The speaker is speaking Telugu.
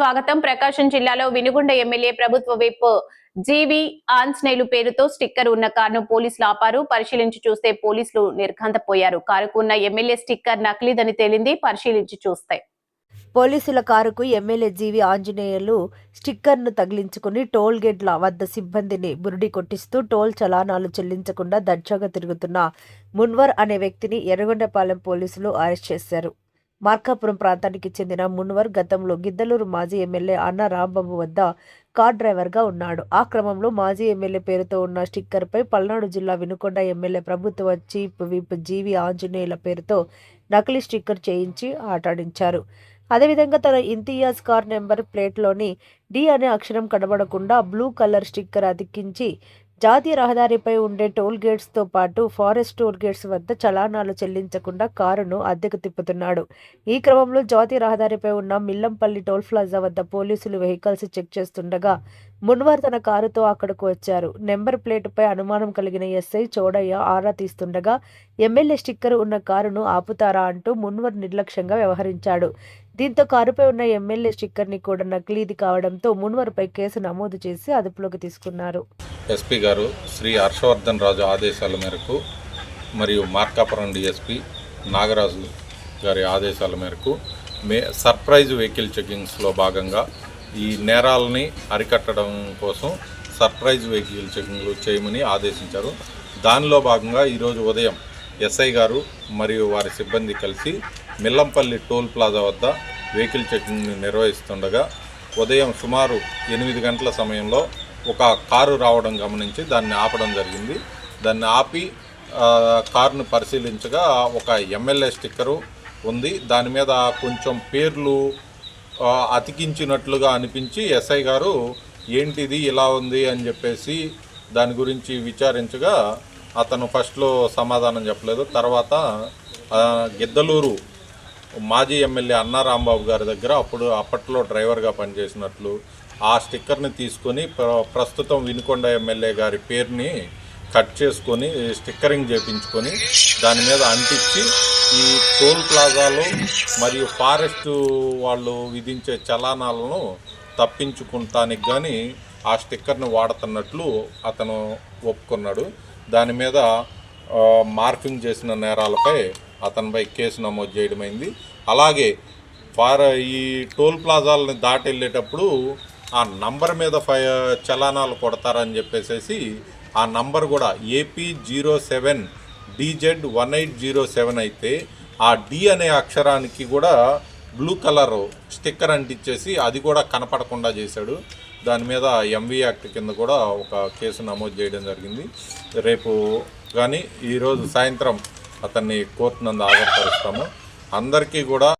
స్వాగతం. ప్రకాశం జిల్లాలో వినుగుండ ఎమ్మెల్యే ప్రభుత్వ విప్ జీవి ఆంజనేయులు పేరుతో స్టిక్కర్ ఉన్న కారును పోలీసులు ఆపారు. పరిశీలించి చూస్తే పోలీసులు నిర్ఘంతపోయారు. కారుకు ఉన్న ఎమ్మెల్యే స్టిక్కర్ నకిలీదని తేలింది. పరిశీలించి చూస్తే పోలీసుల కారుకు ఎమ్మెల్యే జీవి ఆంజనేయులు స్టిక్కర్ను తగిలించుకుని టోల్ గేట్ల వద్ద సిబ్బందిని బురుడి కొట్టిస్తూ టోల్ చలానాలు చెల్లించకుండా దర్జాగా తిరుగుతున్న మున్వర్ అనే వ్యక్తిని ఎర్రగొండపాలెం పోలీసులు అరెస్ట్ చేశారు. మార్కాపురం ప్రాంతానికి చెందిన మున్వర్ గతంలో గిద్దలూరు మాజీ ఎమ్మెల్యే అన్న రాంబాబు వద్ద కార్ డ్రైవర్గా ఉన్నాడు. ఆ క్రమంలో మాజీ ఎమ్మెల్యే పేరుతో ఉన్న స్టిక్కర్పై పల్నాడు జిల్లా వినుకొండ ఎమ్మెల్యే ప్రభుత్వ చీఫ్ విప్ జీవి ఆంజనేయుల పేరుతో నకిలీ స్టిక్కర్ చేయించి ఆటాడించారు. అదేవిధంగా తన ఇంతియాజ్ కార్ నెంబర్ ప్లేట్లోని డి అనే అక్షరం కనబడకుండా బ్లూ కలర్ స్టిక్కర్ అతికించి జాతీయ రహదారిపై ఉండే టోల్ గేట్స్తో పాటు ఫారెస్ట్ టోల్ గేట్స్ వద్ద చలానాలు చెల్లించకుండా కారును అద్దెకు తిప్పుతున్నాడు. ఈ క్రమంలో జాతీయ రహదారిపై ఉన్న మిల్లంపల్లి టోల్ ప్లాజా వద్ద పోలీసులు వెహికల్స్ చెక్ చేస్తుండగా మున్వర్ తన కారుతో అక్కడకు వచ్చారు. నెంబర్ ప్లేటుపై అనుమానం కలిగిన ఎస్ఐ చోడయ్య ఆరా తీస్తుండగా ఎమ్మెల్యే స్టిక్కర్ ఉన్న కారును ఆపుతారా అంటూ మున్వర్ నిర్లక్ష్యంగా వ్యవహరించాడు. దీంతో కారుపై ఉన్న ఎమ్మెల్యే స్టిక్కర్ని కూడా నకిలీది కావడంతో మున్వర్పై కేసు నమోదు చేసి అదుపులోకి తీసుకున్నారు. ఎస్పీ గారు శ్రీ హర్షవర్ధన్ రాజు ఆదేశాల మేరకు మరియు మార్కాపురం డిఎస్పి నాగరాజు గారి ఆదేశాల మేరకు మే సర్ప్రైజ్ వెహికల్ చెకింగ్స్లో భాగంగా ఈ నేరాలని అరికట్టడం కోసం సర్ప్రైజ్ వెహికల్ చెకింగ్లు చేయమని ఆదేశించారు. దానిలో భాగంగా ఈరోజు ఉదయం ఎస్ఐ గారు మరియు వారి సిబ్బంది కలిసి మిల్లంపల్లి టోల్ ప్లాజా వద్ద వెహికల్ చెకింగ్ని నిర్వహిస్తుండగా ఉదయం సుమారు ఎనిమిది గంటల సమయంలో ఒక కారు రావడం గమనించి దాన్ని ఆపడం జరిగింది. దాన్ని ఆపి కారును పరిశీలించగా ఒక ఎమ్మెల్యే స్టిక్కరు ఉంది. దాని మీద కొంచెం పేర్లు అతికించినట్లుగా అనిపించి ఎస్ఐ గారు ఏంటిది ఇలా ఉంది? అని చెప్పేసి దాని గురించి విచారించగా అతను ఫస్ట్లో సమాధానం చెప్పలేదు. తర్వాత గిద్దలూరు మాజీ ఎమ్మెల్యే అన్నా రాంబాబు గారి దగ్గర అప్పుడు అప్పట్లో డ్రైవర్గా పనిచేసినట్లు ఆ స్టిక్కర్ని తీసుకొని ప్ర- ప్రస్తుతం వినుకొండ ఎమ్మెల్యే గారి పేరుని కట్ చేసుకొని స్టిక్కరింగ్ చేపించుకొని దాని మీద అంటించి ఈ టోల్ ప్లాజాలు మరియు ఫారెస్ట్ వాళ్ళు విధించే చలానాలను తప్పించుకుంటానికి కానీ ఆ స్టిక్కర్ని వాడుతున్నట్లు అతను ఒప్పుకున్నాడు. దాని మీద మార్ఫింగ్ చేసిన నేరాలపై అతనిపై కేసు నమోదు చేయడమైంది. అలాగే ఫార్ ఈ టోల్ ప్లాజాలని దాటి వెళ్ళేటప్పుడు ఆ నంబర్ మీద ఫై చలానాలు కొడతారని చెప్పేసి ఆ నంబర్ కూడా AP zero seven DZ one eight zero seven అయితే ఆ డి అనే అక్షరానికి కూడా బ్లూ కలర్ స్టిక్కర్ అంటించేసి అది కూడా కనపడకుండా చేశాడు. దాని మీద ఎంవి యాక్ట్ కింద కూడా ఒక కేసు నమోదు చేయడం జరిగింది. రేపు కానీ ఈరోజు సాయంత్రం అతన్ని కోర్టు నందు ఆధారపరుస్తాము అందరికీ కూడా